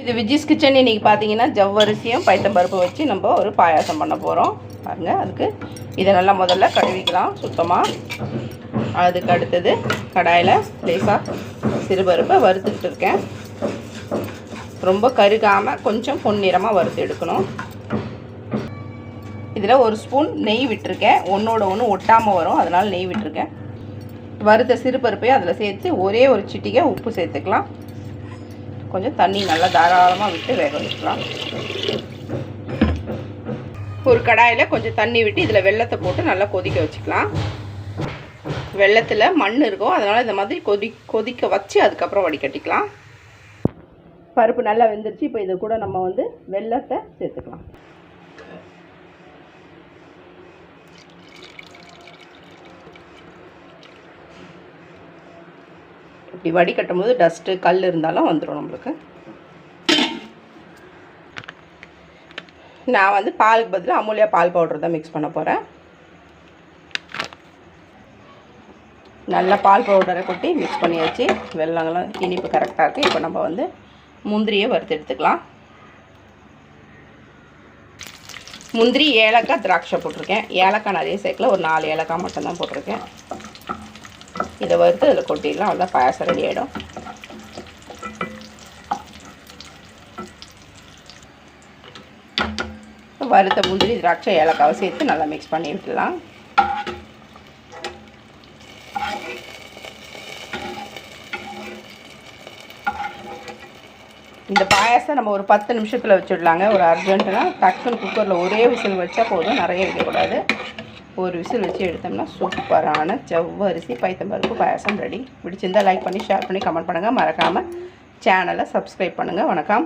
இது விஜிஸ் கிச்சன் இன்றைக்கி பார்த்தீங்கன்னா ஜவ்வரிசியும் பைத்தம்பருப்பு வச்சு நம்ம ஒரு பாயாசம் பண்ண போகிறோம் பாருங்கள் அதுக்கு இதை நல்லா முதல்ல கழுவிக்கலாம் சுத்தமாக அதுக்கு அடுத்தது கடாயில் லேசாக சிறுபருப்பை வறுத்துக்கிட்டு இருக்கேன். ரொம்ப கருகாமல் கொஞ்சம் பொன்னிறமாக வறுத்து எடுக்கணும். இதில் ஒரு ஸ்பூன் நெய் விட்டுருக்கேன். ஒன்றோட ஒன்று ஒட்டாமல் வரும் அதனால் நெய் விட்டுருக்கேன். வறுத்த சிறுபருப்பையும் அதில் சேர்த்து ஒரே ஒரு சிட்டிகை உப்பு சேர்த்துக்கலாம். கொஞ்சம் தண்ணி நல்லா தாராளமாக விட்டு வேக வச்சுக்கலாம். ஒரு கடாயில் கொஞ்சம் தண்ணி விட்டு இதில் வெள்ளத்தை போட்டு நல்லா கொதிக்க வச்சுக்கலாம். வெள்ளத்தில் மண் இருக்கும். அதனால் இந்த மாதிரி கொதி கொதிக்க வச்சு அதுக்கப்புறம் வடிகட்டிக்கலாம். பருப்பு நல்லா வெந்துருச்சு. இப்போ இது கூட நம்ம வந்து வெள்ளத்தை சேர்த்துக்கலாம். இப்படி வடிகட்டும் போது டஸ்ட்டு கல் இருந்தாலும் வந்துடும் நம்மளுக்கு. நான் வந்து பாலுக்கு பதிலாக அமூலியா பால் பவுடர் தான் மிக்ஸ் பண்ண போகிறேன் நல்லா பால் பவுடரை கொட்டி மிக்ஸ் பண்ணியாச்சு. வெள்ளங்களும் இனிப்பு கரெக்டாக இருக்குது இப்போ நம்ம வந்து முந்திரியை வறுத்து எடுத்துக்கலாம். முந்திரி ஏலக்காய் திராட்சை போட்டிருக்கேன். ஏலக்காய் நிறைய சேர்க்கல. ஒரு நாலு ஏலக்காய் மட்டும்தான் போட்டிருக்கேன். இதை வறுத்து அதில் கொட்டிடலாம். அவ்வளோ பாயாசம் ரெடி ஆகிடும் வறுத்த முந்திரி திராட்சை ஏலக்காவை சேர்த்து நல்லா மிக்ஸ் பண்ணி விட்டுலாம் இந்த பாயாசம் நம்ம ஒரு பத்து நிமிஷத்தில் வச்சுடலாங்க. ஒரு அர்ஜென்ட்டுனா டக்குன்னு குக்கரில் ஒரே விசில் வச்சா போதும். நிறைய வைக்கக்கூடாது. ஒரு விசில் வச்சு எடுத்தோம்னா சூப்பரான செவ்வரிசி பைத்தம்பருப்பு பாயாசம் ரெடி. பிடிச்சிருந்தால் லைக் பண்ணி ஷேர் பண்ணி கமெண்ட் பண்ணுங்கள் மறக்காமல் சேனலை சப்ஸ்கிரைப் பண்ணுங்கள் வணக்கம்.